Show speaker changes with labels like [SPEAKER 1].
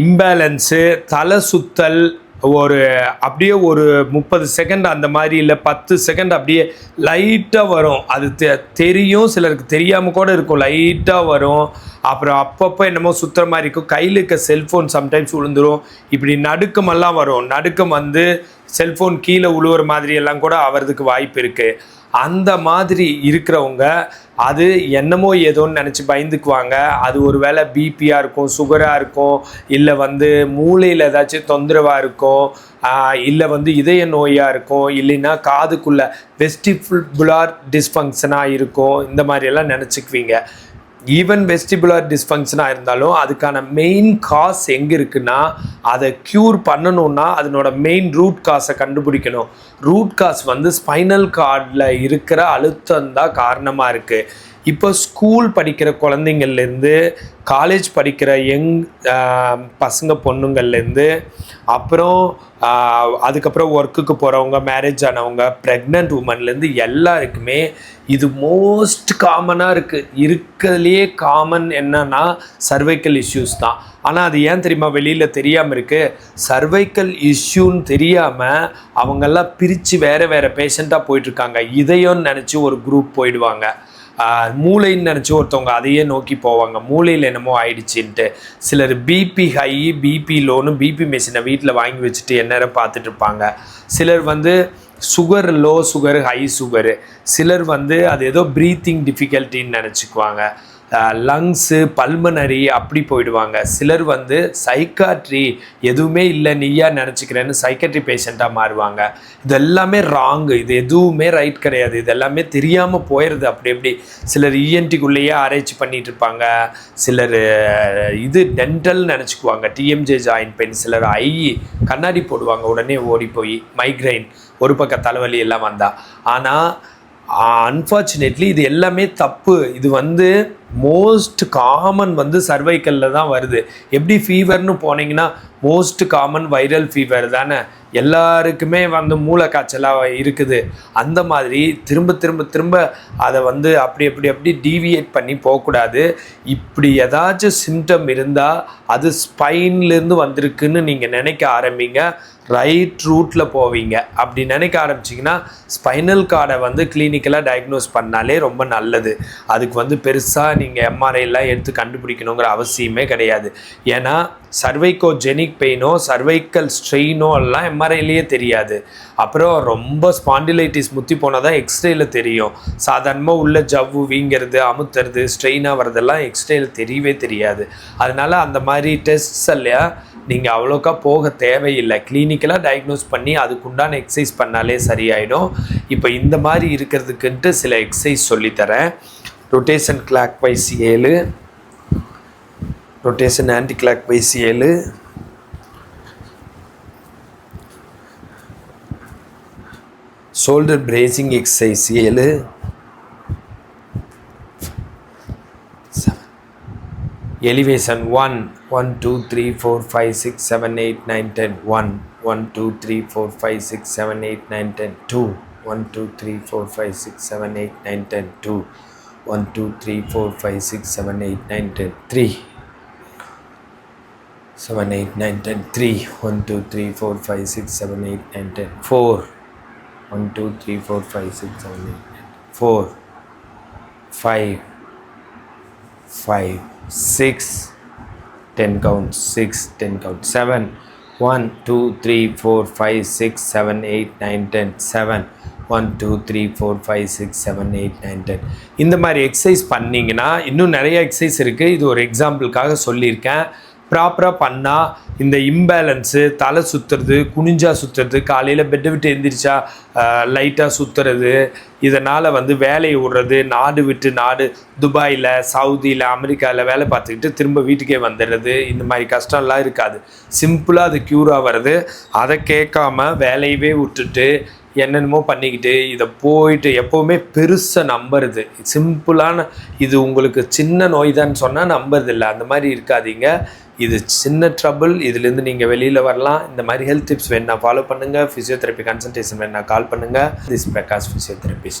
[SPEAKER 1] Imbalance தலை சுத்தல் ஒரு அப்படியே ஒரு முப்பது செகண்ட் அந்த மாதிரி இல்லை பத்து செகண்ட் அப்படியே லைட்டாக வரும். அது தெ தெரியும் சிலருக்கு தெரியாமல் கூட இருக்கும். லைட்டாக வரும். அப்புறம் அப்பப்போ என்னமோ சுற்றுற மாதிரி இருக்கும். கையில் இருக்க செல்ஃபோன் சம்டைம்ஸ் விழுந்துரும் இப்படி நடுக்கமெல்லாம் வரும். நடுக்கம் வந்து செல்ஃபோன் கீழே உழுவுற மாதிரி எல்லாம் கூட அவரதுக்கு வாய்ப்பு இருக்குது அந்த மாதிரி இருக்கிறவங்க அது என்னமோ ஏதோன்னு நினச்சி பயந்துக்குவாங்க. அது ஒரு வேளை பிபியாக இருக்கும் சுகராக இருக்கும் இல்லை வந்து மூளையில் ஏதாச்சும் தொந்தரவாக இருக்கும் இல்லை வந்து இதய நோயாக இருக்கும் இல்லைன்னா காதுக்குள்ள வெஸ்டிபுலார் டிஸ்ஃபங்க்ஷனாக இருக்கும் இந்த மாதிரியெல்லாம் நினச்சிக்குவீங்க. ஈவன் வெஸ்டிபுலர் டிஸ்ஃபங்க்ஷனாக இருந்தாலும் அதுக்கான மெயின் காஸ் எங்கே இருக்குன்னா அதை க்யூர் பண்ணணும்னா அதனோட மெயின் ரூட் காஸை கண்டுபிடிக்கணும். ரூட் காஸ் வந்து ஸ்பைனல் கார்டில் இருக்கிற அழுத்தம் தான் காரணமாக இருக்குது இப்போ ஸ்கூல் படிக்கிற குழந்தைங்கள்லேருந்து காலேஜ் படிக்கிற யங் பசங்க பொண்ணுங்கள்லேருந்து அப்புறம் அதுக்கப்புறம் ஒர்க்குக்கு போகிறவங்க மேரேஜ் ஆனவங்க ப்ரெக்னென்ட் உமன்லேருந்து எல்லாருக்குமே இது மோஸ்ட் காமனாக இருக்குது இருக்கிறதுலையே காமன் என்னன்னா சர்வைக்கல் இஷ்யூஸ் தான். ஆனால் அது ஏன் தெரியுமா? வெளியில் தெரியாமல் இருக்குது சர்வைக்கல் இஷ்யூன்னு தெரியாமல் அவங்கெல்லாம் பிரித்து வேறு வேறு பேஷண்ட்டாக போயிட்டுருக்காங்க. இதையும் நினச்சி ஒரு குரூப் போயிடுவாங்க. மூளைன்னு நினச்சி ஒருத்தவங்க அதையே நோக்கி போவாங்க. மூளையில் என்னமோ ஆயிடுச்சுன்ட்டு. சிலர் பிபி ஹை பிபி லோனு பிபி மெஷினை வீட்டில் வாங்கி வச்சுட்டு எந்நேரம் பார்த்துட்டு இருப்பாங்க. சிலர் வந்து sugar low sugar high sugar சிலர் வந்து அது ஏதோ ப்ரீத்திங் டிஃபிகல்ட்டின்னு நினச்சிக்குவாங்க. லங்ஸு பல்மனரி அப்படி போயிடுவாங்க. சிலர் வந்து சைக்காட்ரி எதுவுமே இல்லை நீயா நினச்சிக்கிறேன்னு சைக்காட்ரி பேஷண்ட்டாக மாறுவாங்க. இது எல்லாமே ராங்கு இது எதுவுமே ரைட் கிடையாது. இது எல்லாமே தெரியாமல் போயிடுது. அப்படி எப்படி சிலர் இஎன்டிக்குள்ளேயே ஆராய்ச்சி பண்ணிகிட்டு இருப்பாங்க. சிலர் இது டென்டல் நினச்சிக்குவாங்க. டிஎம்ஜே ஜாயின் பெயின் சிலர் ஐ கண்ணாடி போடுவாங்க. உடனே ஓடி போய் மைக்ரைன் ஒரு பக்கம் தலைவலி எல்லாம் வந்தா. ஆனால் அன்ஃபார்ச்சுனேட்லி இது எல்லாமே தப்பு. இது வந்து மோஸ்ட் காமன் வந்து சர்வைக்கலில் தான் வருது. எப்படி ஃபீவர்னு போனீங்கன்னா மோஸ்ட் காமன் வைரல் ஃபீவர் தானே. எல்லாருக்குமே வந்து மூளைக்காய்ச்சலாக இருக்குது. அந்த மாதிரி திரும்ப திரும்ப திரும்ப அதை வந்து அப்படி அப்படி அப்படி டீவியேட் பண்ணி போகக்கூடாது. இப்படி ஏதாச்சும் சிம்டம் இருந்தால் அது ஸ்பைன்லேருந்து வந்திருக்குன்னு நீங்கள் நினைக்க ஆரம்பிங்க. ரைட் ரூட்டில் போவீங்க. அப்படி நினைக்க ஆரம்பிச்சிங்கன்னா ஸ்பைனல் கார்டை வந்து கிளினிக்கலாக டயக்னோஸ் பண்ணாலே ரொம்ப நல்லது. அதுக்கு வந்து பெருசாக நீங்கள் எம்ஆர்ஐலாம் எடுத்து கண்டுபிடிக்கணுங்கிற அவசியமே கிடையாது. ஏன்னா சர்வைக்கோஜெனிக் பெயினோ சர்வைக்கல் ஸ்ட்ரெயினோ எல்லாம் எம்ஆர்ஐலேயே தெரியாது. அப்புறம் ரொம்ப ஸ்பாண்டிலைட்டிஸ் முத்தி போனால் தான் எக்ஸ்ரேயில் தெரியும். சாதாரணமாக உள்ள ஜவ்வு வீங்கிறது அமுத்துறது ஸ்ட்ரெயினாக வரதெல்லாம் எக்ஸ்ரேயில் தெரியவே தெரியாது. அதனால் அந்த மாதிரி டெஸ்ட்ஸ் எல்லாம் நீங்கள் அவ்வளோக்கா போக தேவையில்லை. கிளினிக்கலாக டயக்னோஸ் பண்ணி அதுக்குண்டான எக்ஸசைஸ் பண்ணாலே சரியாயிடும். இப்போ இந்த மாதிரி இருக்கிறதுக்குன்ட்டு சில எக்ஸசைஸ் சொல்லித்தரேன். ரொட்டேஷன் கிளாக் வைஸ் ஏழு. ரொட்டேஷன் ஆன்டி கிளாக் வைஸ் ஏழு. ஷோல்டர் பிரேசிங் எக்ஸசைஸ் ஏழு. Elevation one one two three four five six seven eight nine ten 1, 2, 3, 4, 5, 6, 7, 8, 9, 10, 2. 1, 2, 3, 4, 5, 6, 7, 8, 9, 10, 2. 1, 2, 3, 4, 5, 6, 7, 8, 9, 10, 3. 7, 8, 9, 10, 3. 1, 2, 3, 4, 5, 6, 7, 8, 9, 10, 4. 1, 2, 3, 4, 5, 6, 7, 8, 9, 4. 5. 5. 6. 10 count. 6. 10 count. 7. One two three four five six seven eight nine ten seven one two three four five six seven eight nine ten இந்த மாதிரி exercise பண்ணிங்கன்னா இன்னும் நிறைய exercise இருக்குது இது ஒரு எக்ஸாம்பிளுக்காக சொல்லியிருக்கேன். ப்ராப்பராக பண்ணால் இந்த இம்பேலன்ஸு தலை சுற்றுறது குனிஞ்சா சுற்றுறது காலையில் பெட்டை விட்டு எழுந்திரிச்சா லைட்டாக சுற்றுறது இதனால் வந்து வேலையை விடுறது நாடு விட்டு நாடு துபாயில் சவுதியில் அமெரிக்காவில் வேலை பார்த்துக்கிட்டு திரும்ப வீட்டுக்கே வந்துடுறது இந்த மாதிரி கஷ்டம்லாம் இருக்காது. சிம்பிளாக அது க்யூர் ஆகிறது அதை கேட்காம வேலையவே விட்டுட்டு என்னென்னமோ பண்ணிக்கிட்டு இதை போயிட்டு எப்போவுமே பெருசாக நம்புறது. சிம்பிளான இது உங்களுக்கு சின்ன நோய் தான் சொன்னால் நம்புறது இல்லை அந்த மாதிரி இருக்காதீங்க. இது சின்ன ட்ரபிள் இதுலேருந்து நீங்கள் வெளியில் வரலாம். இந்த மாதிரி ஹெல்த் டிப்ஸ் வேணால் ஃபாலோ பண்ணுங்கள் ஃபிசியோதெரப்பி கன்சல்டேஷன் வேணால் கால் பண்ணுங்கள் திஸ் பிரகாஷ் ஃபிசியோதெரபிஸ்ட்